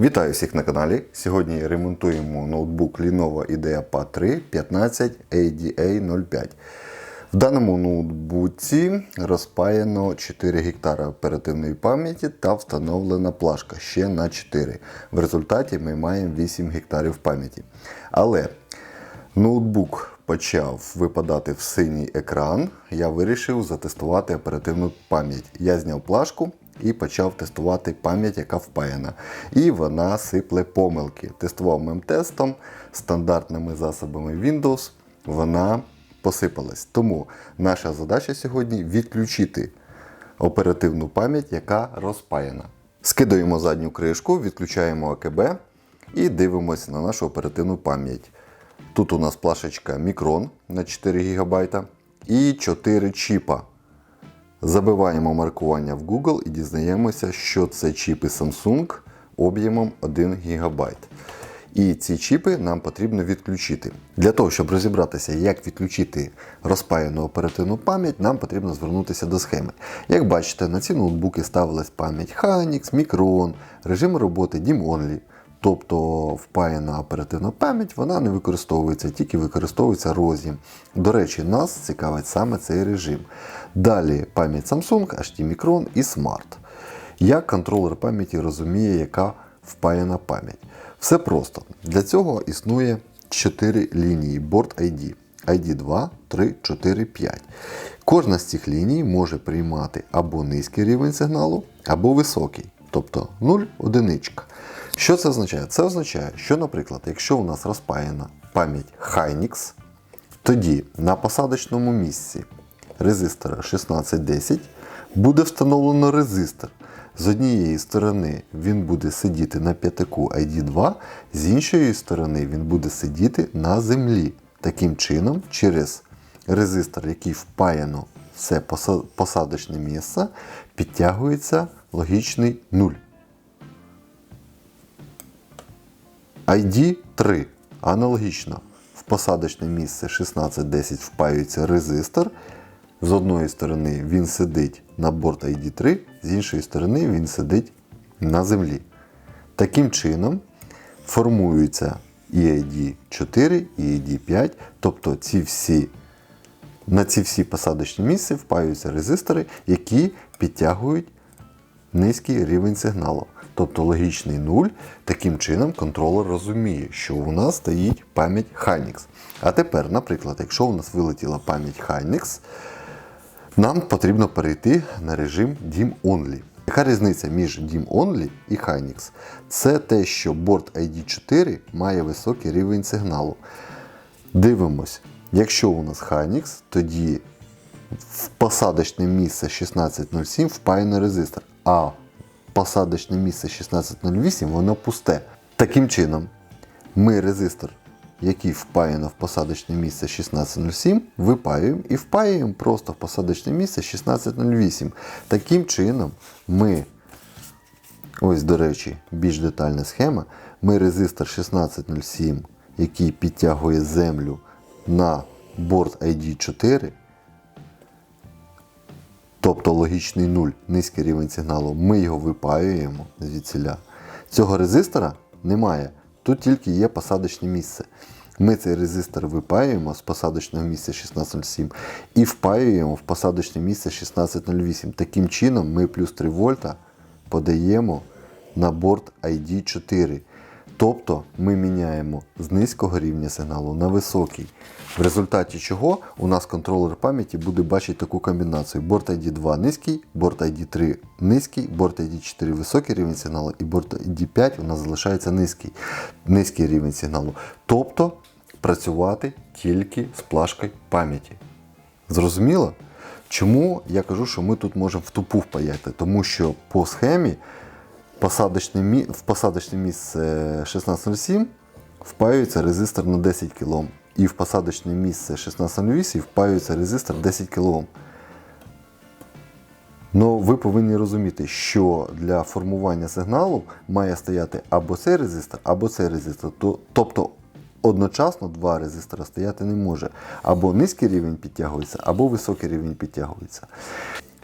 Вітаю всіх на каналі. Сьогодні ремонтуємо ноутбук Lenovo IdeaPad 3 15 ADA05. В даному ноутбуці розпаяно 4 гектара оперативної пам'яті та встановлена плашка ще на 4. В результаті ми маємо 8 гектарів пам'яті. Але ноутбук почав випадати в синій екран. Я вирішив затестувати оперативну пам'ять. Я зняв плашку і почав тестувати пам'ять, яка впаяна. І вона сипле помилки. Тестував мем-тестом, стандартними засобами Windows. Вона посипалась. Тому наша задача сьогодні відключити оперативну пам'ять, яка розпаяна. Скидаємо задню кришку, відключаємо АКБ і дивимося на нашу оперативну пам'ять. Тут у нас плашечка Micron на 4 ГБ і 4 чіпа. Забиваємо маркування в Google і дізнаємося, що це чіпи Samsung об'ємом 1 ГБ. І ці чіпи нам потрібно відключити. Для того, щоб розібратися, як відключити розпаяну оперативну пам'ять, нам потрібно звернутися до схеми. Як бачите, на ці ноутбуки ставилась пам'ять Hynix, Micron, режим роботи DIMM-Only. Тобто впаяна оперативна пам'ять вона не використовується, тільки використовується роз'єм. До речі, нас цікавить саме цей режим. Далі пам'ять Samsung, HT Micron і Smart. Як контролер пам'яті розуміє, яка впаяна пам'ять? Все просто. Для цього існує 4 лінії Board ID. ID 2, 3, 4, 5. Кожна з цих ліній може приймати або низький рівень сигналу, або високий, тобто 0, одиничка. Що це означає? Це означає, що, наприклад, якщо у нас розпаяна пам'ять Hynix, тоді на посадочному місці резистора 1610 буде встановлено резистор. З однієї сторони він буде сидіти на п'ятаку ID2, з іншої сторони він буде сидіти на землі. Таким чином, через резистор, який впаяно в це поса- посадочне місце, підтягується логічний 0. ID 3. Аналогічно. В посадочне місце 1610 впаюється резистор. З одної сторони він сидить на борт ID 3, з іншої сторони він сидить на землі. Таким чином формуються і ID 4, і ID 5, тобто ці всі, на ці всі посадочні місця впаються резистори, які підтягують низький рівень сигналу, тобто логічний 0. Таким чином контролер розуміє, що у нас стоїть пам'ять Hynix. А тепер, наприклад, якщо у нас вилетіла пам'ять Hynix, нам потрібно перейти на режим DIM Only. Яка різниця між DIM Only і Hynix? Це те, що борт ID4 має високий рівень сигналу. Дивимось, якщо у нас Hynix, тоді в посадочне місце 1607 впаяно резистор, а посадочне місце 1608 воно пусте. Таким чином, ми резистор, який впаяно в посадочне місце 1607, випаюємо і впаюємо просто в посадочне місце 1608. Таким чином, ми, ось до речі, більш детальна схема, ми резистор 1607, який підтягує землю на борт ID4, тобто логічний 0, низький рівень сигналу, ми його випаюємо звідсіля. Цього резистора немає. Тут тільки є посадочне місце. Ми цей резистор випаюємо з посадочного місця 1607 і впаюємо в посадочне місце 1608. Таким чином ми плюс 3 вольта подаємо на борт ID4. Тобто ми міняємо з низького рівня сигналу на високий. В результаті чого у нас контролер пам'яті буде бачити таку комбінацію: борт ID 2 низький, борт ID 3 низький, борт ID 4 високий рівень сигналу, і борт ID 5 у нас залишається низький, низький рівень сигналу. Тобто працювати тільки з плашкою пам'яті. Зрозуміло? Чому я кажу, що ми тут можемо в тупу впаяти? Тому що по схемі посадочне, в посадочне місце 1607 впаюється резистор на 10 кОм. І в посадочне місце 1608 впаюється резистор 10 кОм. Ну, ви повинні розуміти, що для формування сигналу має стояти або цей резистор, або цей резистор. Тобто одночасно два резистора стояти не може. Або низький рівень підтягується, або високий рівень підтягується.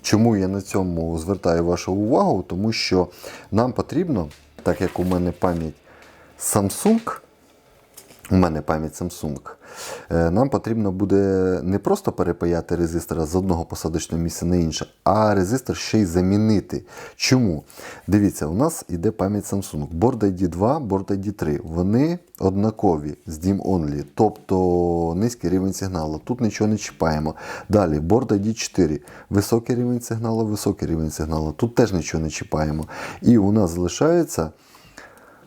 Чому я на цьому звертаю вашу увагу? Тому що нам потрібно так як у мене пам'ять Samsung, у мене пам'ять Samsung. е, Нам потрібно буде не просто перепаяти резистора з одного посадочного місця на інше, а резистор ще й замінити. Чому? Дивіться, у нас іде пам'ять Samsung. Board ID 2, Board ID 3. Вони однакові з DIM Only, тобто низький рівень сигналу. Тут нічого не чіпаємо. Далі, Board ID 4. Високий рівень сигналу, високий рівень сигналу. Тут теж нічого не чіпаємо. І у нас залишається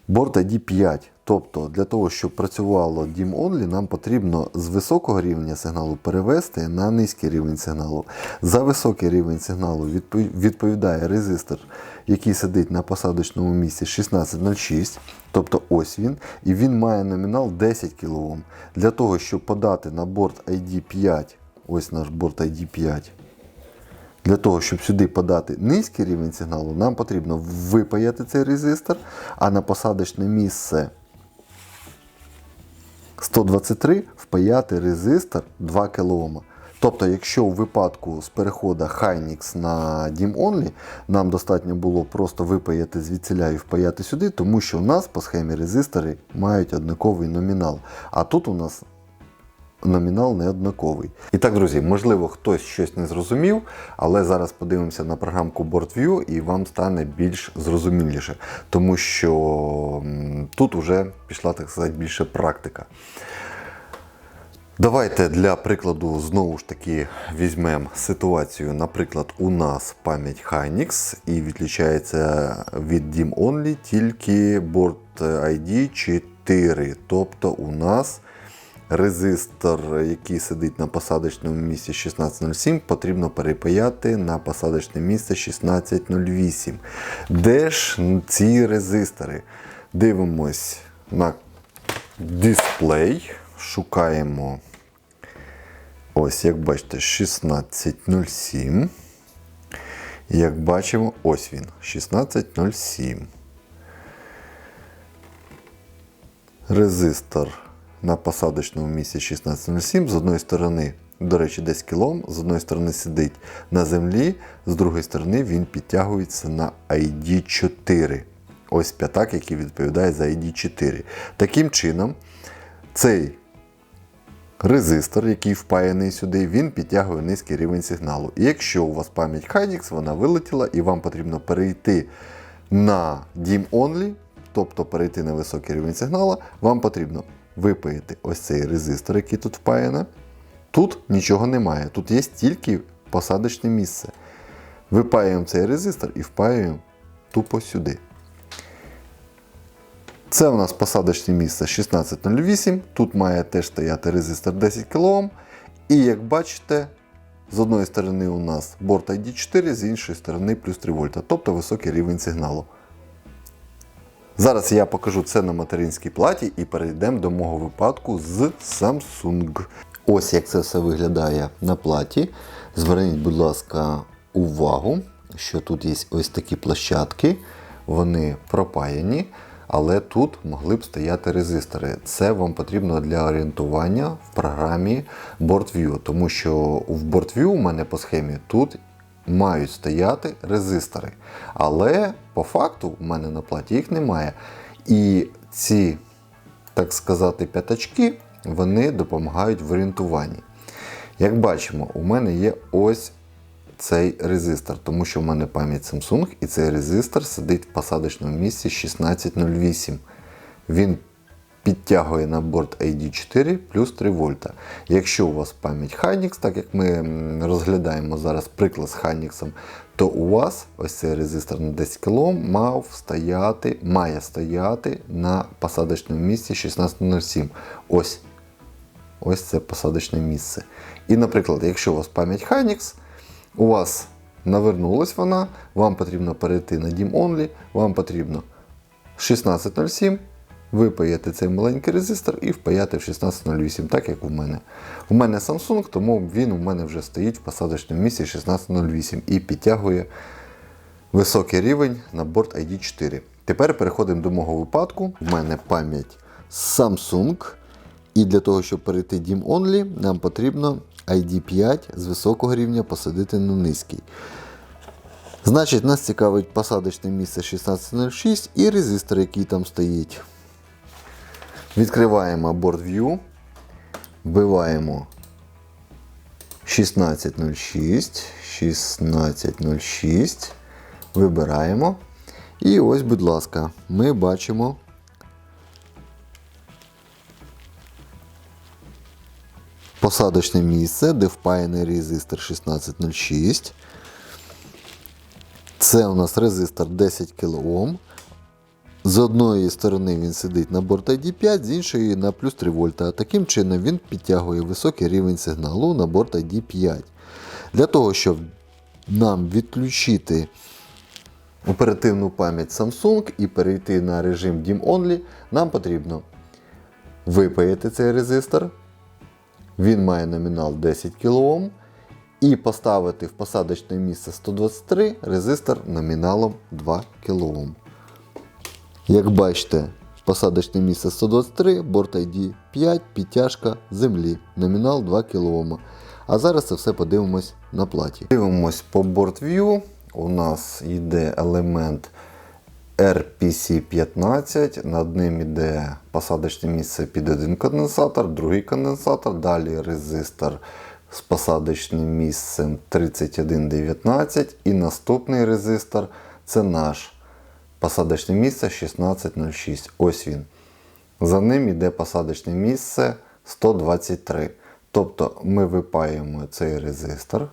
Борт ID 5. Тобто для того, щоб працювало DIM Only, нам потрібно з високого рівня сигналу перевести на низький рівень сигналу. За високий рівень сигналу відпов- відповідає резистор, який сидить на посадочному місці 1606. Тобто ось він. І він має номінал 10 кОм. Для того, щоб подати на борт ID 5, ось наш борт ID 5. Для того, щоб сюди подати низький рівень сигналу, нам потрібно випаяти цей резистор, а на посадочне місце 123 впаяти резистор 2 кОм. Тобто, якщо у випадку з переходу Hynix на DIM Only, нам достатньо було просто випаяти звідсіля і впаяти сюди, тому що у нас по схемі резистори мають однаковий номінал. А тут у нас номінал не однаковий. І так, друзі, можливо, хтось щось не зрозумів, але зараз подивимося на програмку BoardView і вам стане більш зрозуміліше, тому що тут вже пішла, так сказати, більше практика. Давайте для прикладу знову ж таки візьмемо ситуацію. Наприклад, у нас пам'ять Hynix і відлічається від DIM Only тільки Board ID 4. Тобто у нас резистор, який сидить на посадочному місці 1607, потрібно перепаяти на посадочне місце 1608. Де ж ці резистори? Дивимось на дисплей, шукаємо. Ось, як бачите, 1607. Як бачимо, ось він, 1607. Резистор на посадочному місці 1607. З одної сторони, до речі, десь кілом, з одної сторони сидить на землі, з другої сторони він підтягується на ID4. Ось п'ятак, який відповідає за ID4. Таким чином, цей резистор, який впаяний сюди, він підтягує низький рівень сигналу. І якщо у вас пам'ять Hynix, вона вилетіла і вам потрібно перейти на DIM Only, тобто перейти на високий рівень сигналу, вам потрібно випаяти ось цей резистор, який тут впаяно. Тут нічого немає, тут є тільки посадочне місце. Випаюємо цей резистор і впаюємо тупо сюди. Це у нас посадочне місце 1608. Тут має теж стояти резистор 10 кОм. І як бачите, з одної сторони у нас борт ID4, з іншої сторони плюс 3 вольта, тобто високий рівень сигналу. Зараз я покажу це на материнській платі і перейдемо до мого випадку з Samsung. Ось як це все виглядає на платі. Зверніть, будь ласка, увагу, що тут є ось такі площадки, вони пропаяні, але тут могли б стояти резистори. Це вам потрібно для орієнтування в програмі BoardView, тому що в BoardView у мене по схемі тут мають стояти резистори. Але по факту у мене на платі їх немає. І ці, так сказати, п'ятачки вони допомагають в орієнтуванні. Як бачимо, у мене є ось цей резистор, тому що в мене пам'ять Samsung і цей резистор сидить в посадочному місці 1608. Він підтягує на борт ID4 плюс 3 вольта. Якщо у вас пам'ять Hynix, так як ми розглядаємо зараз приклад з Hynix, то у вас ось цей резистор на 10 кОм мав стояти, має стояти на посадочному місці 1607. Ось. Ось це посадочне місце. І, наприклад, якщо у вас пам'ять Hynix, у вас навернулась вона, вам потрібно перейти на DIM Only, вам потрібно 1607, випаяти цей маленький резистор і впаяти в 1608, так як у мене. У мене Samsung, тому він у мене вже стоїть в посадочному місці 1608 і підтягує високий рівень на борт ID4. Тепер переходимо до мого випадку. У мене пам'ять Samsung. І для того, щоб перейти DIM Only, нам потрібно ID5 з високого рівня посадити на низький. Значить, нас цікавить посадочне місце 1606 і резистор, який там стоїть. Відкриваємо Board View, вбиваємо 1606, 1606, вибираємо. І ось, будь ласка, ми бачимо посадочне місце, де впаяний резистор 1606. Це у нас резистор 10 кОм. З одної сторони він сидить на борт ID5, з іншої на плюс 3 вольта. Таким чином він підтягує високий рівень сигналу на борт ID5. Для того, щоб нам відключити оперативну пам'ять Samsung і перейти на режим DIM Only, нам потрібно випаяти цей резистор. Він має номінал 10 кОм. І поставити в посадочне місце 123 резистор номіналом 2 кОм. Як бачите, посадочне місце 123, борт ID 5, підтяжка землі, номінал 2 кОм. А зараз це все подивимось на платі. Дивимось по Board View. У нас йде елемент RPC15, над ним йде посадочне місце під один конденсатор, другий конденсатор, далі резистор з посадочним місцем 3119 і наступний резистор це наш посадочне місце 1606. Ось він. За ним йде посадочне місце 123. Тобто ми випаємо цей резистор.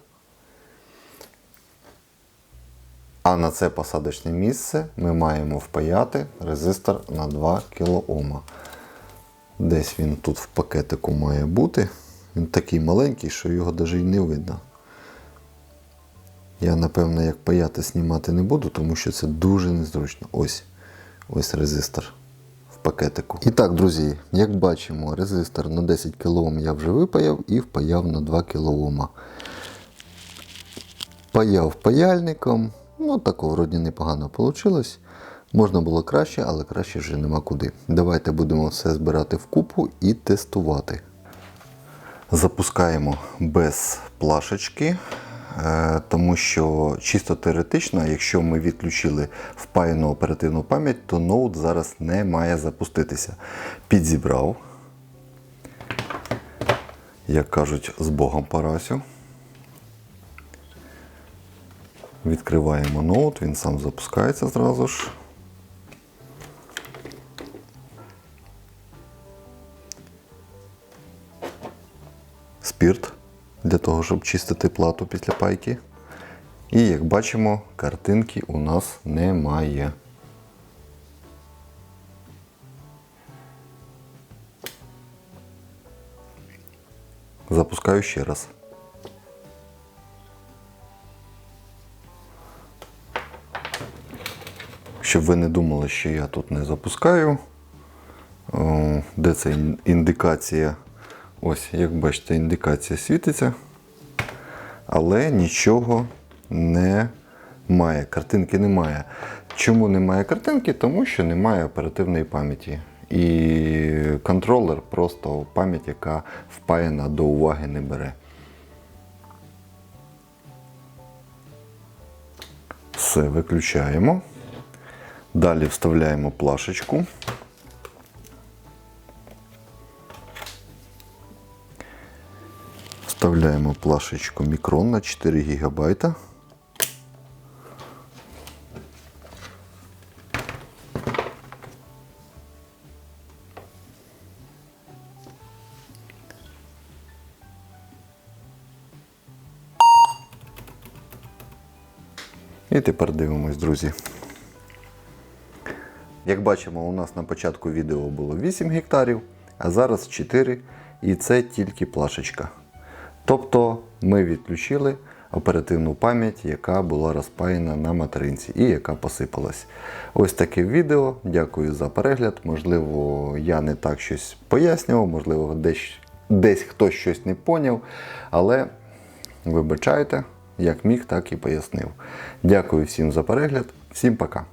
А на це посадочне місце ми маємо впаяти резистор на 2 кОм. Десь він тут в пакетику має бути. Він такий маленький, що його навіть і не видно. Я, напевно, як паяти знімати не буду, тому що це дуже незручно. Ось ось резистор в пакетику. І так, друзі, як бачимо, резистор на 10 кОм я вже випаяв і впаяв на 2 кОм. Паяв паяльником. Ну, тако вроді непогано вийшло. Можна було краще, але краще вже нема куди. Давайте будемо все збирати в купу і тестувати. Запускаємо без плашечки, тому що чисто теоретично, якщо ми відключили впаяну оперативну пам'ять, то ноут зараз не має запуститися. Підзібрав, як кажуть, з Богом Парасю. Відкриваємо ноут, він сам запускається зразу ж. спірт для того, щоб чистити плату після пайки. І як бачимо, картинки у нас немає. Запускаю ще раз. Щоб ви не думали, що я тут не запускаю. Де це індикація? Ось, як бачите, індикація світиться, але нічого немає. Картинки немає. Чому немає картинки? Тому що немає оперативної пам'яті. І контролер просто пам'ять, яка впаяна до уваги не бере. Все, виключаємо. Далі вставляємо плашечку. Вставляємо плашечку мікрон на 4 ГБ. І тепер дивимось, друзі. Як бачимо, у нас на початку відео було 8 гектарів, а зараз 4, і це тільки плашечка. Тобто ми відключили оперативну пам'ять, яка була розпаяна на материнці і яка посипалась. Ось таке відео. Дякую за перегляд. Можливо, я не так щось пояснював, можливо, десь, десь хтось щось не поняв. Але вибачайте, як міг, так і пояснив. Дякую всім за перегляд, всім пока.